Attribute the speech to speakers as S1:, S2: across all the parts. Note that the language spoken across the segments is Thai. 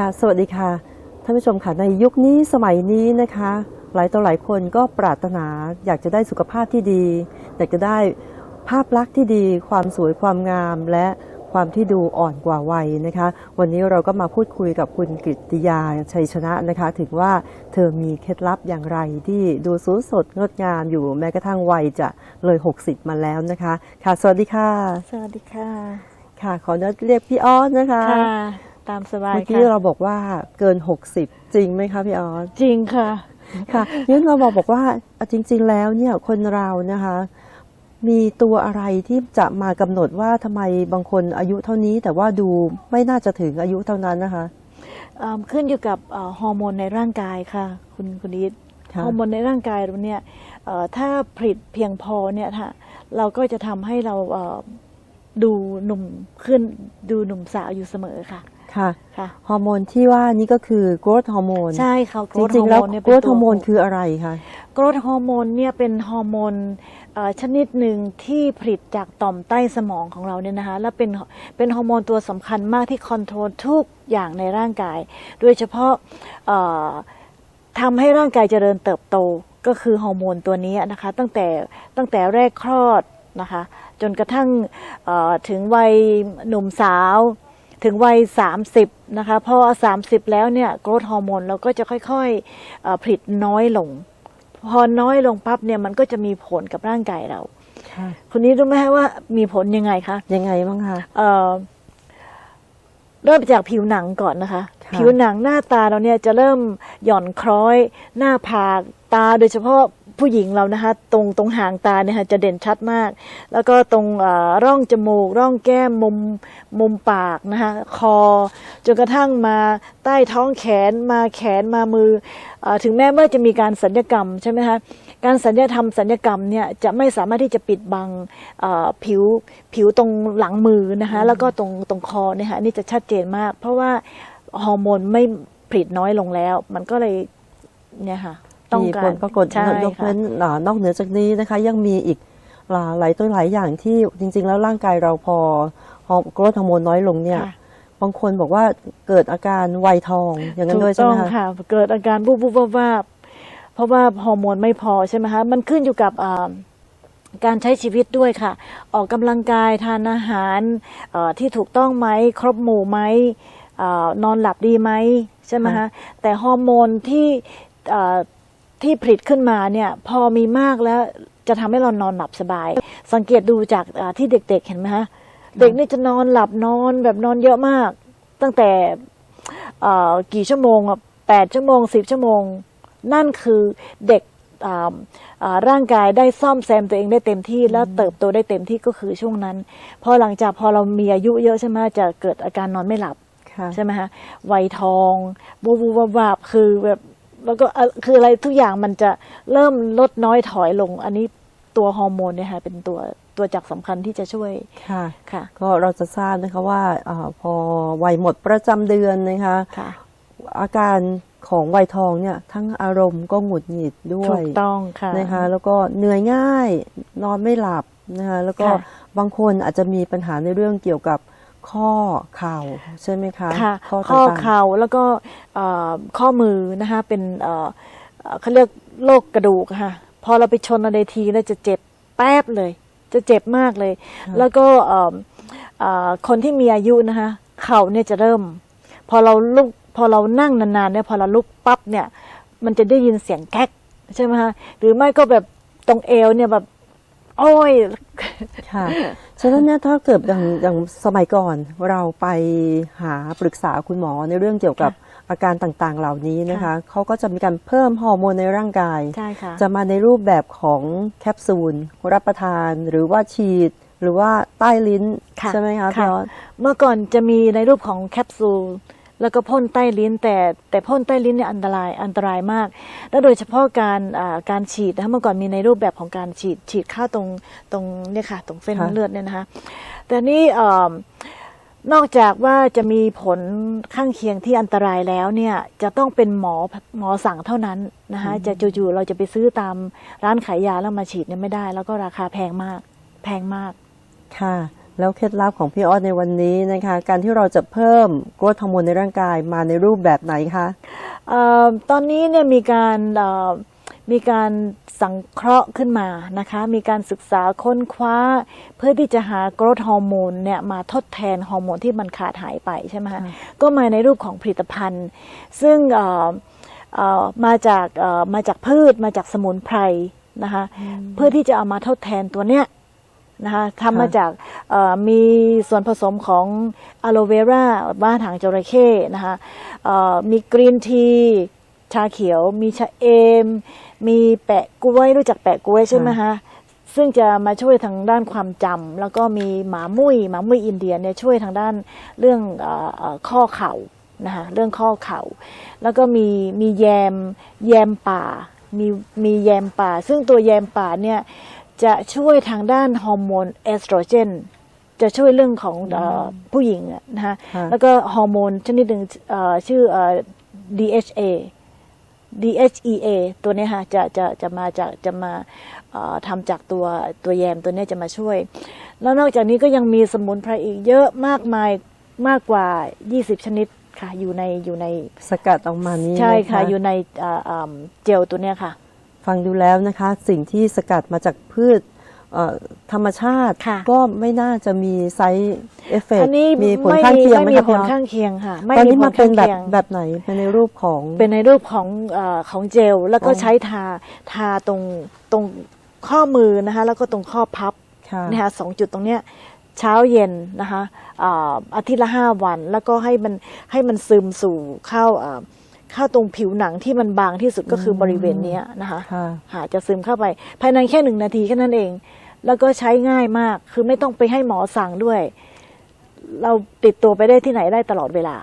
S1: ค่ะ สวัสดีค่ะท่านผู้ชมค่ะในยุคนี้สมัยนี้นะคะ หลายต่อหลายคนก็ปรารถนาอยากจะได้สุขภาพที่ดีอยากจะได้ภาพลักษณ์ที่ดี ความสวยความงาม และความที่ดูอ่อนกว่าวัยนะคะ วันนี้เราก็มาพูดคุยกับคุณกฤติยาชัยชนะนะคะ ถึงว่าเธอมีเคล็ดลับอย่างไรที่ดูสวยสดงดงามอยู่แม้กระทั่งวัยจะเลย 60 มาแล้วนะคะ ค่ะ สวัสดีค่ะ
S2: สวัสดีค่ะ
S1: ค่ะ ขออนุญาตเรียกพี่ออสนะคะ
S2: ค่ะ ตามสบาย
S1: เมื่อกี้
S2: ค่ะ
S1: เราบอกว่าเกิน 60 จริงไหมคะพี่ออส
S2: จริงค่ะ
S1: ค่ะนี่เราบอกบอกว่าอะจริง ๆ แล้วเนี่ยคนเรานะคะ มีตัวอะไรที่จะมากำหนดว่าทำไมบางคนอายุเท่านี้ แต่ว่าดูไม่น่าจะถึงอายุเท่านั้นนะคะ
S2: เอิ่มขึ้นอยู่กับเอ่อฮอร์โมนในร่างกายค่ะ คุณคุณอีท
S1: ค่ะ
S2: ฮอร์โมนในร่างกายเราเนี่ยเอ่อถ้าผลิตเพียงพอเนี่ยค่ะเราก็จะทำให้เราเอ่อดูหนุ่มขึ้นดูหนุ่มสาวอยู่เสมอค่ะ
S1: ค่ะ
S2: ค่ะ
S1: ฮอร์โมนที่ว่านี่ก็คือ growth hormone
S2: ใช่ค่ะ
S1: จริงๆแล้ว
S2: เนี่ย
S1: growth hormone คืออะไรคะ
S2: โกรทฮอร์โมนเนี่ยเป็นฮอร์โมนเอ่อชนิดหนึ่งที่ผลิตจากต่อมใต้สมองของเราเนี่ยนะคะและเป็นเป็นฮอร์โมนตัวสำคัญมากที่คอนโทรลทุกอย่างในร่างกาย โดยเฉพาะเอ่อทำให้ร่างกายเจริญเติบโตก็คือฮอร์โมนตัวนี้นะคะตั้งแต่ตั้งแต่แรกคลอดนะคะจนกระทั่งเอ่อถึงวัยหนุ่มสาว ถึงวัย 30 นะคะ พอ 30 แล้วเนี่ยโกรทฮอร์โมนเราก็จะค่อยๆเอ่อผลิตน้อยลง พอน้อยลงปั๊บเนี่ยมันก็จะมีผลกับร่างกายเรา
S1: ค่ะ
S2: คุณนี้รู้ไหมคะว่ามีผลยังไงคะ
S1: ยังไงบ้างคะ
S2: เอ่อเริ่มจากผิวหนังก่อนนะคะ
S1: ค่ะ
S2: ผิวหนังหน้าตาเราเนี่ยจะเริ่มหย่อนคล้อย หน้าผากตาโดยเฉพาะ ผู้หญิงเรานะคะ ตรงตรงหางตาเนี่ยค่ะจะเด่นชัดมาก แล้วก็ตรงเอ่อร่องจมูก ร่องแก้มมุมมุมปากนะคะคอจนกระทั่งมาใต้ท้องแขนมาแขนมามือเออถึงแม้ว่าจะมีการสัญญกรรมใช่ไหมคะการสัญญาทำสัญญกรรมเนี่ยจะไม่สามารถที่จะปิดบังเอ่อผิวผิวตรงหลังมือนะคะแล้วก็ตรงตรงคอเนี่ยค่ะอันนี่จะชัดเจนมาก เพราะว่าฮอร์โมนไม่ผลิตน้อยลงแล้ว มันก็เลยเนี่ยค่ะ ต้อง
S1: มี
S2: กา
S1: ผ
S2: ร
S1: ลปรากฏ
S2: ใช่
S1: ยก
S2: ค่ะ
S1: เว้นอ่านอกเหนือจากนี้นะคะ ยังมีอีกหลายหลายตัวหลายอย่างที่จริง ๆ แล้วร่างกายเราพอฮอร์โกรทฮอร์โมนน้อยลงเนี่ย
S2: ค่ะ
S1: บางคนบอกว่าเกิดอาการวัยทองอย่างนั้นด้วยใช่
S2: ถู
S1: ไห
S2: ก
S1: ม
S2: ต้อง
S1: คะ
S2: ค่ะ เกิดอาการบูบบูบวาบวาบเพราะว่าฮอร์โมนไม่พอใช่ไหมคะมันขึ้นอยู่กับอ่าการใช้ชีวิตด้วยค่ะ ออกกำลังกายทานอาหารเอ่อที่ถูกต้องไหมครบหมู่ไหมเออนอนหลับดีไหมใช่ไหมคะแต่ฮอร์โมนที่เอ่อ ที่ผลิตขึ้นมาเนี่ยพอมีมากแล้วจะทำให้เรานอนหลับสบาย สังเกตดูจากอ่าที่เด็ก ๆ เห็นไหมคะเด็กนี่จะนอนหลับนอนแบบนอนเยอะมาก ตั้งแต่เอ่อกี่ชั่วโมงอะแปดชั่วโมงสิบชั่วโมง นั่นคือเด็กอ่าอ่าร่างกายได้ซ่อมแซมตัวเองได้เต็มที่แล้วเติบโตได้เต็มที่ก็คือช่วงนั้น พอหลังจากพอเรามีอายุเยอะใช่ไหมจะเกิดอาการนอนไม่หลับ
S1: ค่ะ
S2: ใช่ไหมฮะวัยทองบูบูวาบวาบคือแบบ แล้วก็เอ่อคืออะไรทุกอย่างมันจะเริ่มลดน้อยถอยลง อันนี้ตัวฮอร์โมนเนี่ยค่ะเป็นตัวตัวจักสำคัญที่จะช่วย
S1: ค่ะ
S2: ค่ะ
S1: ก็เราจะทราบนะคะว่าอาพอวัยหมดประจำเดือนนะคะ
S2: ค่ะ
S1: อาการของวัยทองเนี่ยทั้งอารมณ์ก็หงุดหงิดด้ว
S2: ถู
S1: ย
S2: กต้องค่ะ
S1: นะคะแล้วก็เหนื่อยง่ายนอนไม่หลับนะคะแล้วก็
S2: ค่ะ
S1: บางคนอาจจะมีปัญหาในเรื่องเกี่ยวกับ ข้อเข่าใช่ไหมคะ
S2: ค่ะ
S1: ข้อ
S2: ข้อ
S1: ต่าง
S2: เข่าแล้วก็เอ่อข้อมือนะคะเป็นเอ่อเอ่อเขาเรียกโรคกระดูกอะค่ะพอเราไปชนอะไรทีแล้วจะเจ็บแป๊บเลย จะเจ็บมากเลย แล้วก็เอิ่มเอ่อคนที่มีอายุนะคะเข่าเนี่ยจะเริ่ม พอเราลุกพอเรานั่งนานๆเนี่ยพอเราลุกปั๊บเนี่ย มันจะได้ยินเสียงแก๊กใช่ไหมคะหรือไม่ก็แบบตรงเอวเนี่ยแบบ โอ้ย
S1: ๆค่ะ ฉะนั้นเนี่ยถ้าเกิดอย่างอย่างสมัยก่อนเราไปหาปรึกษาคุณหมอในเรื่องเกี่ยวกับอาการต่างๆ เหล่านี้นะคะ
S2: ค่ะ
S1: เขาก็จะมีการเพิ่มฮอร์โมนในร่างกาย
S2: ใช่ค่ะ
S1: จะมาในรูปแบบของแคปซูลรับประทานหรือว่าฉีด หรือว่าใต้ลิ้น
S2: ค่ะ
S1: ใช่ไหมคะ
S2: ค่ะ
S1: พี่ออส
S2: เมื่อก่อนจะมีในรูปของแคปซูล แล้วก็พ่นใต้ลิ้นแต่แต่พ่นใต้ลิ้นเนี่ยอันตรายอันตรายมาก และโดยเฉพาะการอ่าการฉีดนะคะเมื่อก่อนมีในรูปแบบของการฉีดฉีดเข้าตรงตรงเนี่ยค่ะตรงเส้น
S1: ค่ะ
S2: เลือดเนี่ยนะคะแต่นี่เอิ่มนอกจากว่าจะมีผลข้างเคียงที่อันตรายแล้วเนี่ยจะต้องเป็นหมอหมอสั่งเท่านั้นนะคะจะจู่ๆเราจะไปซื้อตามร้านขายยาแล้วมาฉีดเนี่ยไม่ได้ แล้วก็ราคาแพงมากแพงมาก
S1: ค่ะ แล้วเคล็ดลับของพี่ออสในวันนี้นะคะ การที่เราจะเพิ่มกรดฮอร์โมนในร่างกายมาในรูปแบบไหนคะ
S2: เอ่อตอนนี้เนี่ยมีการเอ่อมีการสังเคราะห์ขึ้นมานะคะ มีการศึกษาค้นคว้า เพื่อที่จะหากรดฮอร์โมนเนี่ยมาทดแทนฮอร์โมนที่มันขาดหายไปใช่ไหมคะ
S1: ค่ะ
S2: ก็มาในรูปของผลิตภัณฑ์ ซึ่งเอ่อเอ่อมาจากเอ่อมาจากพืชมาจากสมุนไพรนะคะ เพื่อที่จะเอามาทดแทนตัวเนี้ย นะคะทำมาจากเอ่อมีส่วนผสมของอะโลเวราบ้านหางจระเข้นะคะเอ่อมีกรีนทีชาเขียว มีชาเอม มีแปะกล้วยรู้จักแปะกล้วยใช่ไหมคะซึ่งจะมาช่วยทางด้านความจำแล้วก็มีหมามุ้ยหมามุ้ยอินเดียเนี่ยช่วยทางด้านเรื่องเออเอ่อข้อเข่านะคะเรื่องข้อเข่า แล้วก็มีมีแยมแยมป่ามีมีแยมป่า ซึ่งตัวแยมป่าเนี่ย จะช่วยทางด้านฮอร์โมนเอสโตรเจนจะช่วยเรื่องของเออผู้หญิงอะนะคะ
S1: ค่ะ
S2: แล้วก็ฮอร์โมนชนิดหนึ่งเอ่อชื่อเอ่อ DHA DHEA ตัวเนี้ยค่ะจะจะจะมาจากจะมาเอ่อทำจากตัวตัวแยมตัวเนี้ยจะมาช่วย แล้วนอกจากนี้ก็ยังมีสมุนไพรอีกเยอะมากมายมากกว่า 20 ชนิดค่ะอยู่ในอยู่ใน
S1: สกัดออกมานี้
S2: ใช่ค่ะ
S1: น
S2: อยู่ในเอ่อเอิ่มเจลตัวเนี้ยค่ะ
S1: ฟังดูแล้วนะคะ สิ่งที่สกัดมาจากพืชเอ่อธรรมชาติ
S2: ค่ะ
S1: ก็ไม่น่าจะมีไซด์เอฟเฟก
S2: อันนี้
S1: มีผล
S2: ไม่
S1: ข้างเคียงไหม
S2: ไม่มี
S1: คะ
S2: ผ
S1: พี่
S2: ล
S1: ออส
S2: ข้างเคียงค่ะไม่
S1: ตอน
S2: มี
S1: นี้
S2: ผ
S1: มา
S2: ล
S1: เป็
S2: ข้านง
S1: แบบ
S2: เคียง
S1: แบบไหนเป็นในรูปของ
S2: เป็นในรูปของเออของเจล แล้วก็
S1: อ๋อ
S2: ใช้ทาทาตรงตรงข้อมือนะคะแล้วก็ตรงข้อพับ
S1: ค่ะ
S2: นะคะสองจุดตรงเนี้ยเช้าเย็นนะคะอ่าอาทิตย์ละห้าวัน แล้วก็ให้มันให้มันซึมสู่เข้าอ่า เข้าตรงผิวหนังที่มันบางที่สุดก็คือ
S1: ม
S2: บริเวณเนี้ยนะคะ
S1: ค่ะ
S2: หาจะซึมเข้าไป ภายในแค่หนึ่งนาทีแค่นั้นเอง แล้วก็ใช้ง่ายมาก คือไม่ต้องไปให้หมอสั่งด้วย เราติดตัวไปได้ที่ไหนได้ตลอดเวลา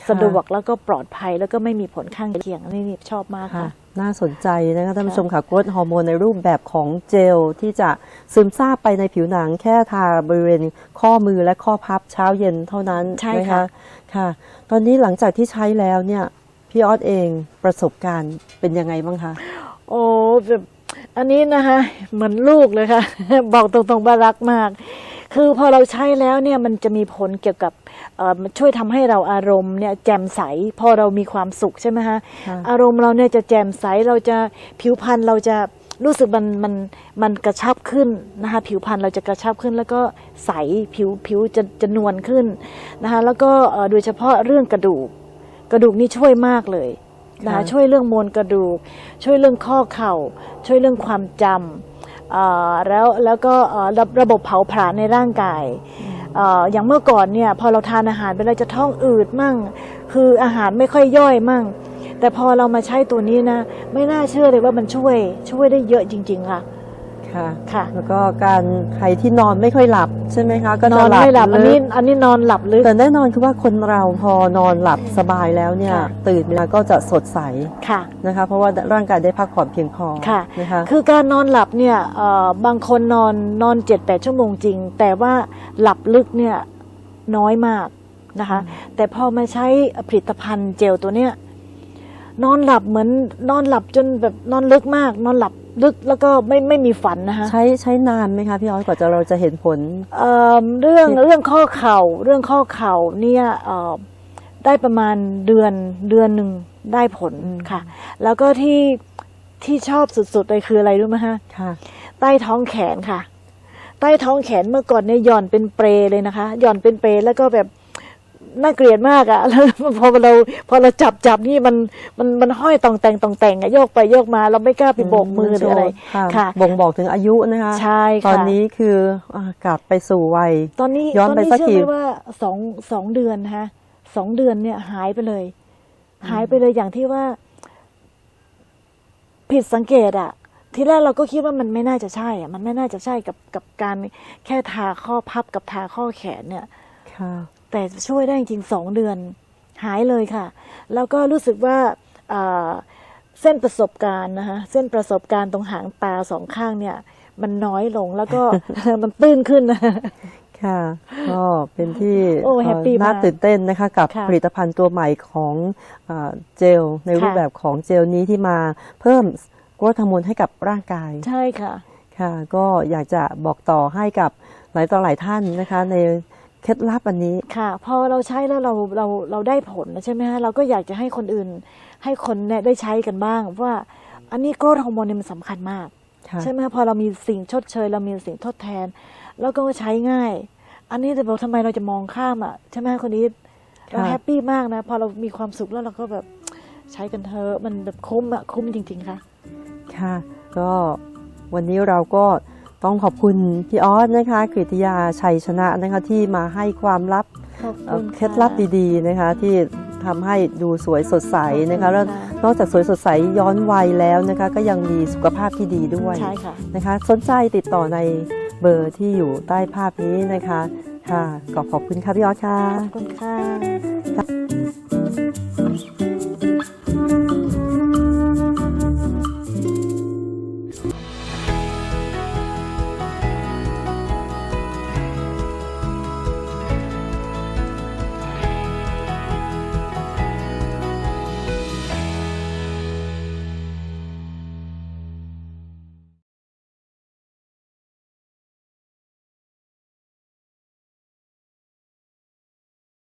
S1: ค่ะ
S2: สะดวกแล้วก็ปลอดภัยแล้วก็ไม่มีผลข้างเคียงอันนี่ชอบมาก
S1: ค่ะ
S2: ค่ะ
S1: น่าสนใจนะคะท่านผู้ชมค่ะกรดฮอร์โมนในรูปแบบของเจลที่จะซึมซาบไปในผิวหนังแค่ทาบริเวณข้อมือและข้อพับเช้าเย็นเท่านั้น
S2: ใช่
S1: น
S2: ค่ะ
S1: ค่ะ ตอนนี้หลังจากที่ใช้แล้วเนี่ย พี่ออสเองประสบการณ์เป็นยังไงบ้างคะ
S2: โอ้แบบอันนี้นะคะเหมือนลูกเลยค่ะ บอกตรงๆว่ารักมาก คือพอเราใช้แล้วเนี่ยมันจะมีผลเกี่ยวกับเอ่อมันช่วยทำให้เราอารมณ์เนี่ยแจ่มใส พอเรามีความสุขใช่ไหมคะ
S1: ค่ะ
S2: อารมณ์เราเนี่ยจะแจ่มใสเราจะผิวพรรณเราจะรู้สึกมันมันมันกระชับขึ้นนะคะผิวพรรณเราจะกระชับขึ้น แล้วก็ใสผิวผิวจะจะนวลขึ้นนะคะแล้วก็เอ่อโดยเฉพาะเรื่องกระดูก กระดูกนี่ช่วยมากเลยนะคะ
S1: ค่ะ
S2: ช่วยเรื่องมวลกระดูก ช่วยเรื่องข้อเข่า ช่วยเรื่องความจำเอ่อแล้วแล้วก็เอ่อระระบบเผาผลาญในร่างกายเอ่ออย่างเมื่อก่อนเนี่ยพอเราทานอาหารไปเราจะท้องอืดมั่ง คืออาหารไม่ค่อยย่อยมั่ง แต่พอเรามาใช้ตัวนี้นะ ไม่น่าเชื่อเลยว่ามันช่วยช่วยได้เยอะจริง ๆ ค่ะ
S1: ค่ะ
S2: ค่ะ
S1: แล้วก็การใครที่นอนไม่ค่อยหลับใช่ไหมคะ ก็
S2: น
S1: จะ
S2: อนไม่หลับอัน
S1: ลึ
S2: นี้
S1: ก
S2: อันนี้นอนหลับลึก
S1: แต่แน่นอนคือว่าคนเราพอนอนหลับสบายแล้วเนี่ย
S2: ค่ะ
S1: ตื่นมาก็จะสดใส
S2: ค่ะ
S1: นะคะ เพราะว่าร่างกายได้พักผ่อนเพียงพอ
S2: ค่ะ
S1: นะคะ
S2: คือการนอนหลับเนี่ยเอ่อบางคนนอนนอนเจ็ดแปดชั่วโมงจริง แต่ว่าหลับลึกเนี่ยน้อยมากนะคะ แต่พอมาใช้ผลิตภัณฑ์เจลตัวเนี้ยนอนหลับเหมือนนอนหลับจนแบบนอนลึกมาก นอนหลับ ลึกแล้วก็ไม่ไม่มีฝันนะคะ
S1: ใช้ใช้นานไหมคะพี่ออสกว่าจะเราจะเห็นผล
S2: เอ่อเรื่องเรื่องข้อเข่าเรื่องข้อเข่าเนี่ยเอ่อได้ประมาณเดือนเดือนหนึ่งได้ผล
S1: อืม
S2: ค่ะ แล้วก็ที่ที่ชอบสุดๆเลยคืออะไรรู้ไหมฮะ
S1: ค่ะ
S2: ใต้ท้องแขนค่ะ ใต้ท้องแขนเมื่อก่อนเนี่ยหย่อนเป็นเปรเลยนะคะ หย่อนเป็นเปรแล้วก็แบบ น่าเกลียดมากอะแล้วพอเราพอเราจับจับนี่มันมันมันห้อยตองแต่งตองแต่งอะโยกไปโยกมาเราไม่กล้าไปโบกมือหรืออะไร
S1: ค่ะ
S2: ค่ะ
S1: บ่งบอกถึงอายุนะคะ
S2: ใช่ค่ะ
S1: ตอนนี้คืออ่ากลับไปสู่วัย
S2: ตอนนี้
S1: ย้อน
S2: ตอน
S1: ไป
S2: นี้
S1: สัก
S2: เชื่อ
S1: ที
S2: ไหมว่าสองสองเดือนนะคะสองเดือนเนี่ยหายไปเลย หายไปเลยอย่างที่ว่า ผิดสังเกตอะทีแรกเราก็คิดว่ามันไม่น่าจะใช่อะมันไม่น่าจะใช่กับกับการแค่ทาข้อพับกับทาข้อแขนเนี่ย
S1: ค่ะ
S2: แต่ช่วยได้จริงๆสองเดือน หายเลยค่ะ แล้วก็รู้สึกว่าเอ่อเส้นประสบการณ์นะคะเส้นประสบการณ์ตรงหางตาสองข้างเนี่ย มันน้อยลงแล้วก็มันตื้นขึ้นนะ
S1: ค่ะก็เป็นที่
S2: โอ้แฮปปี้
S1: เอ่อน่ามา
S2: ก
S1: ตื่นเต้นนะคะกับ
S2: ค่ะ
S1: ผลิตภัณฑ์ตัวใหม่ของเออเจล ในรูป
S2: ค่ะ
S1: แบบของเจลนี้ที่มาเพิ่มกรดฮอร์โมนให้กับร่างกาย
S2: ใช่ค่ะ
S1: ค่ะ ก็อยากจะบอกต่อให้กับหลายต่อหลายท่านนะคะในเค ล็ดลับอันนี้
S2: ค่ะพอเราใช้แล้วเราเราเราได้ผลใช่ไหมฮะเราก็อยากจะให้คนอื่น ให้คนเนี่ยได้ใช้กันบ้างเพราะว่าอันนี้โกรทฮอร์โมนเนี่ยมันสำคัญมาก
S1: ค่ะ
S2: ใช่ไหมฮะพอเรามีสิ่งชดเชย เรามีสิ่งทดแทน แล้วก็ใช้ง่าย อันนี้จะบอกทำไมเราจะมองข้ามอะใช่ไหมฮะคนนี้เรา
S1: ค่ะ
S2: แฮปปี้มากนะพอเรามีความสุขแล้วเราก็แบบใช้กันเถอะมันแบบคุ้มอะคุ้มจริง ๆค่ะ
S1: ค่ะ ก็วันนี้เราก็ ต้องขอบคุณพี่ออสนะคะกฤติยาชัยชนะนะคะที่มาให้ความลับ
S2: ขอบ
S1: เอ่
S2: คุ
S1: อ
S2: ณ
S1: เคล็ดลับดีๆนะคะที่ทำให้ดูสวยสดใสนะคะแล้วนอกจากสวยสดใสย้อนวัยแล้วนะคะก็ยังมีสุขภาพที่ดีด้วย
S2: ใช่ค่ะ
S1: นะคะสนใจติดต่อในเบอร์ที่อยู่ใต้ภาพนี้นะคะค่ะก็ขอบคุณค่ะพี่ออสค่ะ
S2: ขอบคุณค่ะ